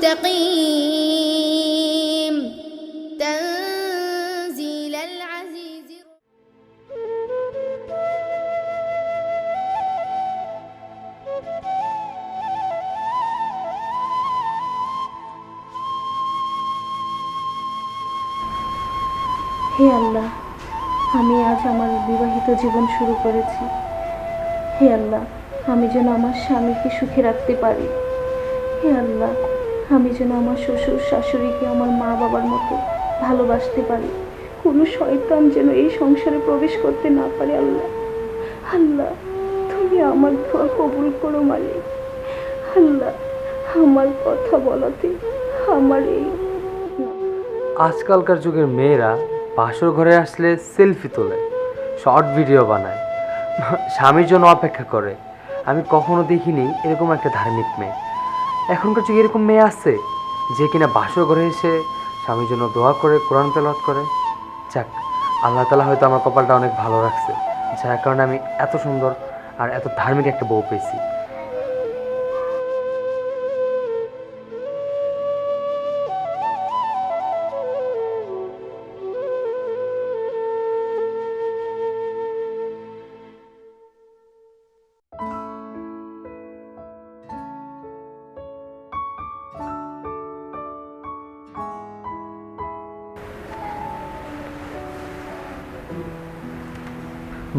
مستقيم تنزيل العزيز হে আল্লাহ আমি আজ আমার বিবাহিত জীবন শুরু করেছি হে আল্লাহ আমি যেন আমার স্বামীকে সুখে রাখতে পারি হে আল্লাহ আমি যেন আমার শ্বশুর শাশুড়িকে আমার মা বাবার মতো ভালোবাসতে পারি। কোনো শয়তান যেন এই সংসারে প্রবেশ করতে না পারে আল্লাহ। আল্লাহ, তুমি আমার দোয়া কবুল করো মালিক। আল্লাহ, আমার কথা বলাতে আমার এই আজকালকার যুগের মেয়েরা বাসর ঘরে আসলে সেলফি তোলে, শর্ট ভিডিও বানায়। স্বামীর জন্য অপেক্ষা করে। আমি কখনো দেখিনি এরকম একটা ধার্মিক মেয়ে। এখনকার যুগে এরকম মেয়ে আছে যে কিনা বাসর ঘরে এসে স্বামীর জন্য দোয়া করে, কোরআন তেলাত করে। যাক, আল্লাহ তালা হয়তো আমার কপালটা অনেক ভালো রাখছে, যার কারণে আমি এত সুন্দর আর এত ধার্মিক একটা বউ পেয়েছি।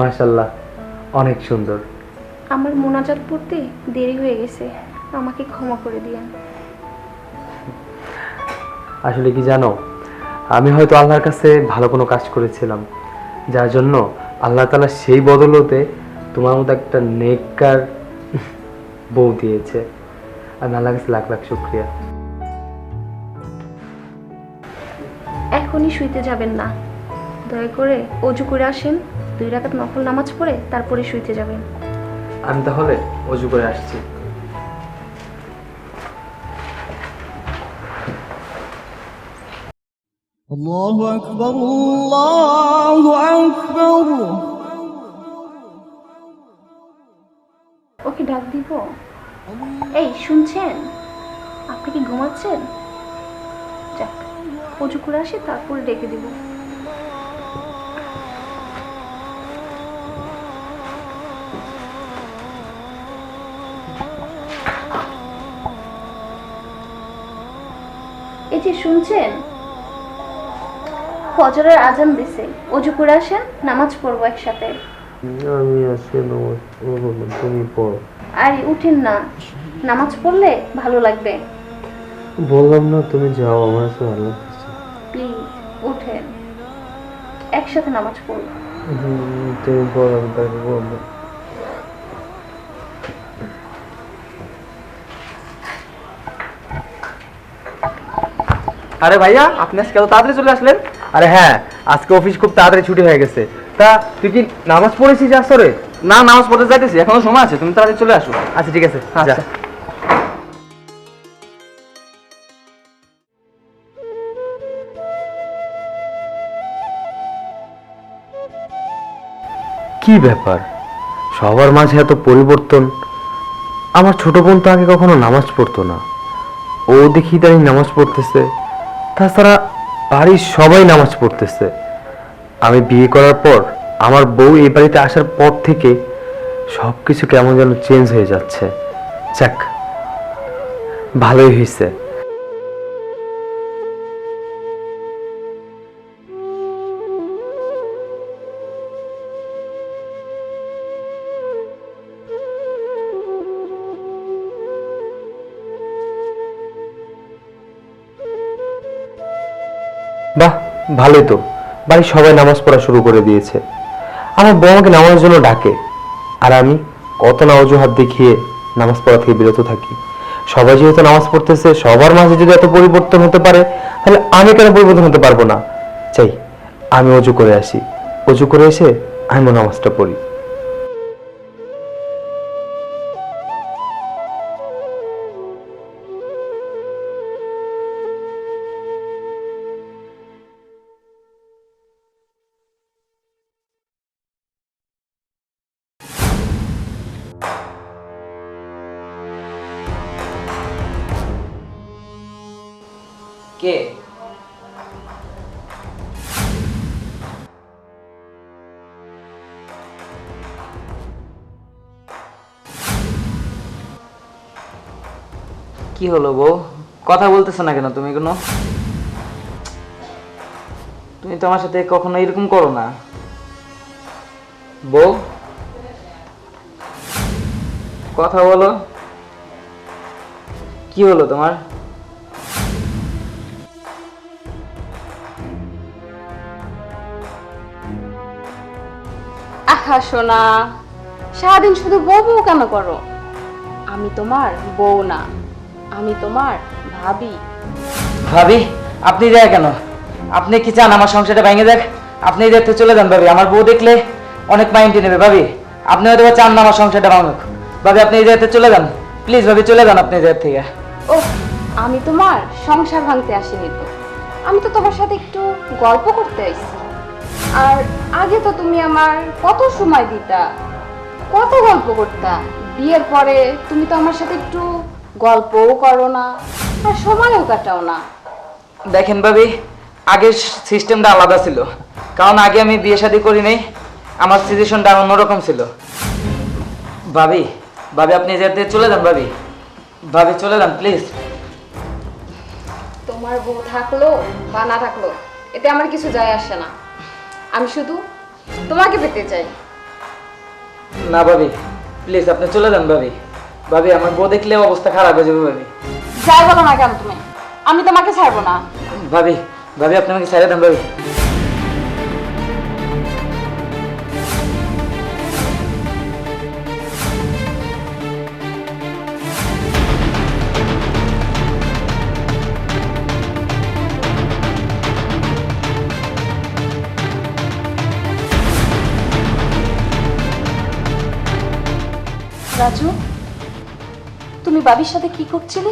মাশাল্লাহ অনেক সুন্দর। আমার মোনাজাত পড়তে দেরি হয়ে গেছে আমাকে ক্ষমা করে দিয়েন। আসলে কি জানো আমি হয়তো আল্লাহর কাছে ভালো কোনো কাজ করেছিলাম যার জন্য আল্লাহ তালা সেই বদলতে তোমার মতো একটা নেককার বউ দিয়েছে। আমি আল্লাহর কাছে লাখ লাখ শুক্রিয়া। এখনই শুইতে যাবেন না। দয়া করে অজু করে আসেন। দুই রাকাত নফল নামাজ পড়ে তারপরে শুইতে যাবেন আমি তাহলে অজু করে আসছি الله أكبر الله أكبر ওকে ডাক দিব এই শুনছেন আপনি কি ঘুমাচ্ছেন যাক অজু করে আসি তারপরে ডেকে দিব এই যে শুনছেন? ফজরের আজান দিছে। অজু করে আসেন নামাজ পড়ব একসাথে। আমি আজকে তুমি পড়ো। আর উঠেন না। নামাজ পড়লে ভালো লাগবে। বললাম না তুমি যাও আমার কাছে ভালো লাগতেছে। প্লিজ উঠেন। একসাথে নামাজ পড়ব। তুমি পড়ো আমি তাকে বলব। আরে ভাইয়া আপনি আজকে এত তাড়াতাড়ি চলে আসলেন? আরে হ্যাঁ আজকে অফিস খুব তাড়াতাড়ি ছুটি হয়ে গেছে। তা তুই কি নামাজ পড়েছিস আসরে? না নামাজ পড়তে যাইতেছি এখনও সময় আছে তুমি তাড়াতাড়ি চলে আসো। আচ্ছা ঠিক আছে আচ্ছা। কি ব্যাপার? সবার মাঝে এত পরিবর্তন? আমার ছোট বোন তো আগে কখনো নামাজ পড়তো না। ও দেখি তাই নামাজ পড়তেছে। তাছাড়া বাড়ির সবাই নামাজ পড়তেছে। আমি বিয়ে করার পর আমার বউ এই বাড়িতে আসার পর থেকে সব কিছু কেমন যেন চেঞ্জ হয়ে যাচ্ছে। যাক, ভালোই হয়েছে। ভালোই তো। বাড়ি সবাই নামাজ পড়া শুরু করে দিয়েছে। আমার বউ আমাকে নামাজের জন্য ডাকে। আর আমি কত না অজুহাত দেখিয়ে নামাজ পড়া থেকে বিরত থাকি। সবাই যেহেতু নামাজ পড়তেছে, সবার মাঝে যদি এত পরিবর্তন হতে পারে, তাহলে আমি কেন পরিবর্তন হতে পারব না? চাই আমি অজু করে আসি। অজু করে এসে আমি নামাজটা পড়ি। কে কি হলো বউ? কথা বলতেছো না কেন তুমি কোনো তুমি তো আমার সাথে কখনো এরকম করো না। বউ? কথা বলো। কি হলো তোমার? সোনা সারাদিন শুধু বউ বউ কেন করো? আমি তোমার বউ না আমি তোমার ভাবি। ভাবি আপনি দেয় কেন? আপনি কি চান আমার সংসারটা ভেঙে দেখ? আপনি দেখতে চলে যান ভাবি আমার বউ দেখলে অনেক মাইন্ডে নেবে। ভাবি আপনি হয়তো চান না আমার সংসারটা ভাঙুক। ভাবি আপনি এই জায়গাতে চলে যান। প্লিজ ভাবি চলে যান আপনি জায়গা থেকে। ও আমি তোমার সংসার ভাঙতে আসিনি তো। আমি তো তোমার সাথে একটু গল্প করতে আইছি আর আগে তো তুমি আমার কত সময় দিতা? কত গল্প করতা? বিয়ের পরে তুমি তো আমার সাথে একটু গল্পও করো না আর সময়ও কাটাও না। দেখেন ভাবি আগের সিস্টেমটা আলাদা ছিল। কারণ আগে আমি বিয়ে শাদী করি নাই আমার সিচুয়েশনটা অন্যরকম ছিল। ভাবি ভাবি আপনি জায়গা চলে যান ভাবি। ভাবি চলে যান প্লিজ তোমার বউ থাকল বা না থাকল এতে আমার কিছু যায় আসে না। আমি শুধু তোমাকে পেতে চাই। না ভাবি প্লিজ আপনি চলে যান ভাবি। ভাবি আমার বউ দেখলে অবস্থা খারাপ হয়ে যাবে ভাবি। যাই বলো না কেন তুমি আমি তোমাকে ছাড়বো না। ভাবি ভাবি আপনি আমাকে ছেড়ে দেন ভাবি। রাজু তুমি বাবির সাথে কি করছিলে?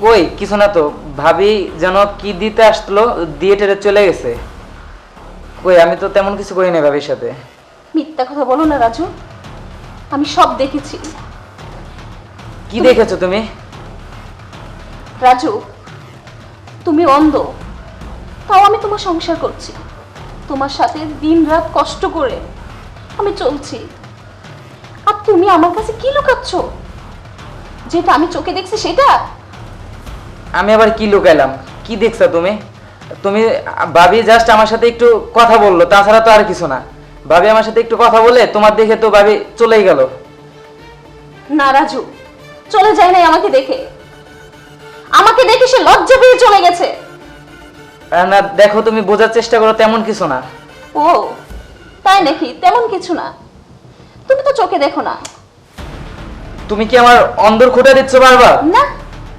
কই কিছু না তো। ভাবি যেন কি দিতে আসলো দিয়ে টেরে চলে গেছে। কই আমি তো তেমন কিছু করি না ভাবির সাথে। মিথ্যা কথা বলো না রাজু আমি সব দেখেছি। কি দেখেছ তুমি? রাজু তুমি অন্ধ। তাও আমি তোমার সংসার করছি। তোমার সাথে দিন রাত কষ্ট করে আমি চলছি। আর তুমি আমার কাছে কি লুকাচ্ছ? যেটা আমি চোখে দেখছি সেটা? আমি আবার কি লুকাইলাম? কি দেখছ তুমি? তুমি ভাবি জাস্ট আমার সাথে একটু কথা বলল তাছাড়া তো আর কিছু না। ভাবি আমার সাথে একটু কথা বলে তোমার দেখে তো ভাবি চলেই গেল। না রাজু চলে যায় নাই আমাকে দেখে। আমাকে দেখে সে লজ্জা পেয়ে চলে গেছে। না দেখো তুমি বোঝার চেষ্টা করো তেমন কিছু না। ও তাই নাকি? তেমন কিছু না। তুমি তো চোখে দেখো না। তুমি কি আমার অন্দর খুঁটে দিচ্ছ বারবার? না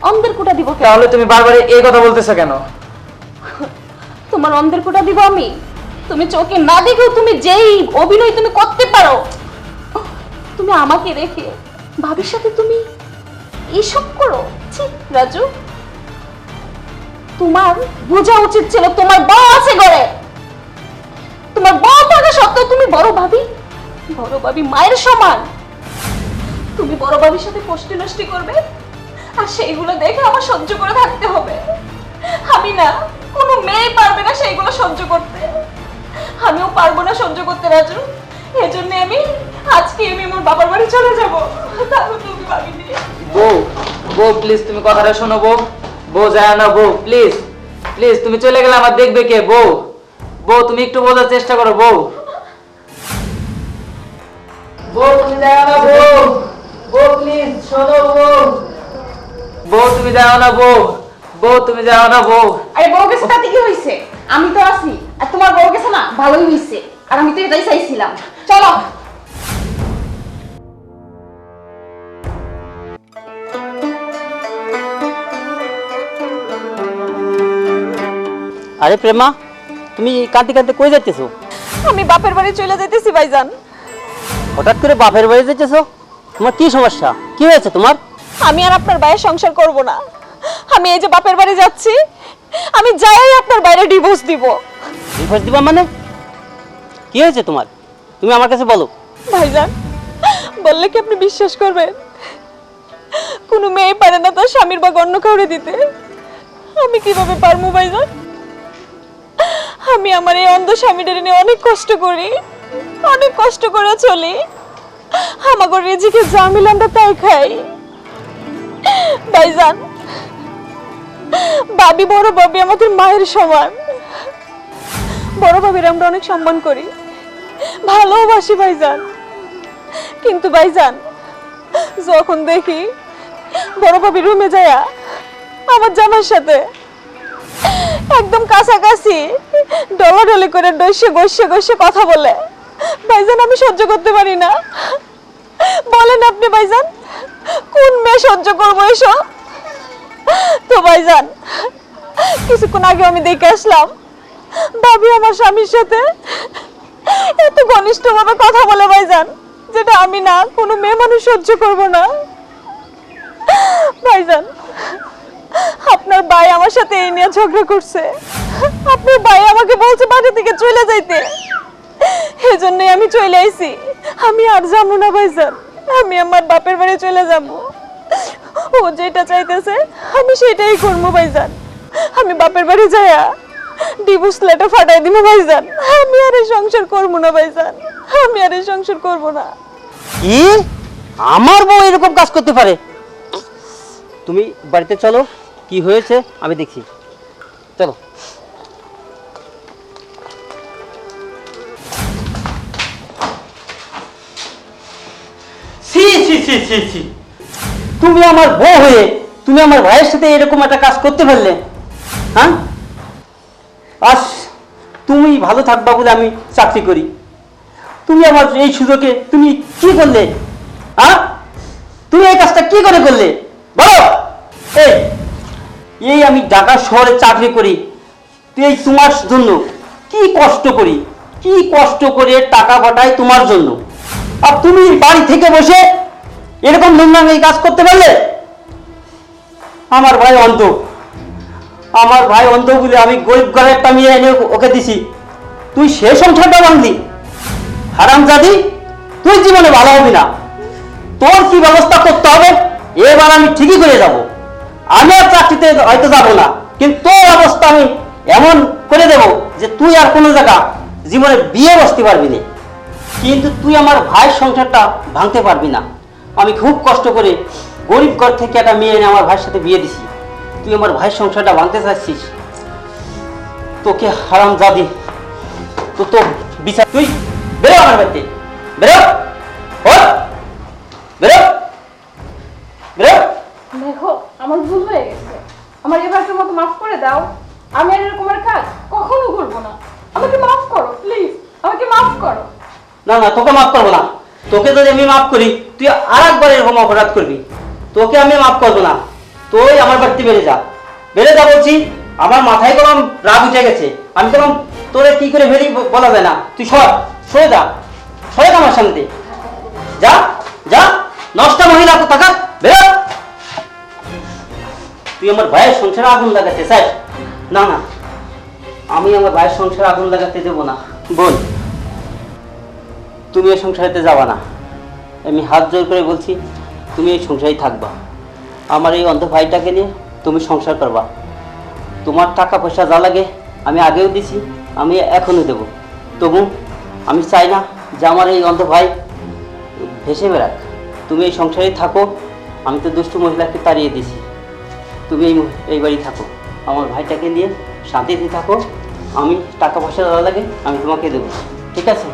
অন্ধের কুটা দিব কেন? তাহলে তুমি বারবার এই কথা বলতেছো কেন? তোমার অন্ধের কুটা দিব আমি। তুমি চোখে না দেখেও তুমি যেই অভিনয় তুমি করতে পারো তুমি আমাকে রেখে ভাবির সাথে তুমি এসব করো। ছি রাজু। তোমার বোঝা উচিত ছিল তোমার বউ আছে ঘরে। তোমার বউ থাকা সত্ত্বেও তুমি বড় ভাবি। বড় ভাবি মায়ের সমান। তুমি বড় ভাবির সাথে পোষ্টি নষ্টি করবে, আর সেইগুলো দেখে আমার সহ্য করে থাকতে হবে। আমি না, কোনো মেয়ে পারবে না সেইগুলো সহ্য করতে। আমিও পারব না সহ্য করতে, রাজু। এজন্য আমি আজকে আমি আমার বাবার বাড়ি চলে যাব। তারপর তুমি ভাবিনি বউ বউ প্লিজ তুমি কথাটা শোনো, বউ। বউ যায় না, বউ প্লিজ প্লিজ তুমি চলে গেলে আমার দেখবে কে? বউ বউ, তুমি একটু বোঝার চেষ্টা করো, বউ। তুমি যাও না বউ। বউ তুমি যাও না বউ। আরে বউ কি হইছে? আমি তো আছি। আর তোমার বউ না ভালোই হইছে। আর আমি তো এটাই চাইছিলাম। চলো। আরে প্রেমা তুমি কাঁদতে কাঁদতে কই যাচ্ছিস আমি বাপের বাড়ি চলে যাইতেছি ভাইজান। হঠাৎ করে বাপের বাড়ি যাচ্ছেছো তোমার কি সমস্যা? কি হয়েছে তোমার? আমি আর আপনার বাইরে সংসার করব না। আমি এই যে বাপের বাড়ি যাচ্ছি আমি যাই আপনার বাইরে ডিভোর্স দিব। ডিভোর্স দিবা মানে? কি হয়েছে তোমার? তুমি আমার কাছে বলো। ভাইজান বললে কি আপনি বিশ্বাস করবেন? কোনো মেয়ে পারে না তার স্বামীর বা অন্য কাউরে দিতে। আমি কীভাবে পারব ভাইজান? আমি আমার এই অন্ধ স্বামীদের নিয়ে অনেক কষ্ট করি। অনেক কষ্ট করে চলি। আমাকে রেজিকে যা মিলে আমরা তাই খাই। ভাইজান বাবি বড় বাবি আমাদের মায়ের সমান। বড় বাবির আমরা অনেক সম্মান করি। ভালোবাসি ভাইজান। কিন্তু ভাইজান, যখন দেখি বড় ভাবি রুমে যায় আমার জামার সাথে একদম কাছাকাছি, ডলাডলি করে ডসে, গসে গসে কথা বলে। ভাইজান, আমি সহ্য করতে পারি না। বলেন আপনি ভাইজান, কোন মেয়ে সহ্য করব এসব তো ভাইজান, কিছুক্ষণ আগে আমি দেখে আসলাম, ভাবি আমার স্বামীর সাথে এত ঘনিষ্ঠভাবে কথা বলে ভাইজান, যেটা আমি না, কোনো মেয়ে মানুষ সহ্য করব না। ভাইজান, আপনার ভাই আমার সাথে এই নিয়ে ঝগড়া করছে। আপনার ভাই আমাকে বলছে বাড়ি থেকে চলে যাইতে। এজন্যই আমি চলে আইছি। আমি আর যাব না ভাইজান। আমি আমার বাপের বাড়ি চলে যাব। ও যেটা চাইতেছে, আমি সেটাই করব ভাইজান। আমি বাপের বাড়ি যাইয়া ডিভোর্স লেটার ফাটাই দিব ভাইজান। আমি আর এই সংসার করব না ভাইজান। আমি আর এই সংসার করব না। কি আমার বউ এরকম কাজ করতে পারে? তুমি বাড়িতে চলো, কি হয়েছে আমি দেখছি চলো। তুমি আমার বউ হয়ে তুমি আমার ভাইয়ের সাথে এরকম একটা কাজ করতে পারলে হ্যাঁ? আস, তুমি ভালো থাকবা বলে আমি চাকরি করি। তুমি আমার এই সুযোগে তুমি কি করলে হ্যাঁ? তুমি এই কাজটা কি করে করলে, বলো? এই এই আমি ঢাকা শহরে চাকরি করি এই তোমার জন্য কি কষ্ট করি? কি কষ্ট করে টাকা পাঠাই তোমার জন্য? আর তুমি বাড়ি থেকে বসে এরকম নোংরামি কাজ করতে পারলে? আমার ভাই অন্ত আমার ভাই অন্ধ বলে আমি গরিব ঘরে একটা মেয়ে এনে ওকে দিছি। তুই সে সংসারটা ভাঙলি। হারাম জাদি তুই জীবনে ভালো হবি না। তোর কি ব্যবস্থা করতে হবে? এবার আমি ঠিকই করে যাব। আমি আর চাকরিতে হয়তো যাব না। কিন্তু তোর অবস্থা আমি এমন করে দেব যে তুই আর কোনো জায়গা জীবনে বিয়ে বসতে পারবি না। কিন্তু তুই আমার ভাইয়ের সংসারটা ভাঙতে পারবি না। আমি খুব কষ্ট করে গরিব ঘর থেকে একটা মেয়ে এনে আমার ভাইয়ের সাথে বিয়ে দিছি। তুই আমার ভাইয়ের সংসারটা ভাঙতে চাচ্ছিস? তোকে হারাম জাদি তো তো বিচার তুই বেরো আমার বাড়িতে। বেরো। ওঠ। বেরো। বেরো। দেখো আমার ভুল হয়ে গেছে। আমার এবারকার মতো মাফ করে দাও। আমি আর এরকম আর কাজ কখনো করব না। আমাকে মাফ করো প্লিজ আমাকে মাফ করো। না না তোকে মাফ করব না। তোকে যদি আমি মাফ করি তুই আর একবার এরকম অপরাধ করবি। তোকে আমি মাফ করব না। তুই আমার বাড়িতে বেড়ে যা। বেড়ে যা বলছি, আমার মাথায় কোনো রাগ উঠে গেছে। আমি কোনো তোরে কি করে বেরি বলা যায় না। তুই সর, সরে যা। সরে আমার সামনে। যা যা। নষ্ট মহিলা তো থাকা বেরো তুই আমার ভাইয়ের সংসারে আগুন লাগাতে চাস? না না। আমি আমার ভাইয়ের সংসারে আগুন লাগাতে দেবো না। বল। তুমি এই সংসারেতে যাবা না। আমি হাত জোর করে বলছি, তুমি এই সংসারেই থাকবা। আমার এই অন্ধ ভাইটাকে নিয়ে তুমি সংসার করবা। তোমার টাকা পয়সা যা লাগে আমি আগেও দিছি, আমি এখনও দেব। তবু আমি চাই না যে আমার এই অন্ধ ভাই ভেসে বেড়াক। তুমি এই সংসারেই থাকো, আমি তো দুষ্টু মহিলাকে তাড়িয়ে দিছি। তুমি এই এই বাড়ি থাকো। আমার ভাইটাকে নিয়ে শান্তিতে থাকো। আমি টাকা পয়সা যা লাগে আমি তোমাকে দেবো। ঠিক আছে?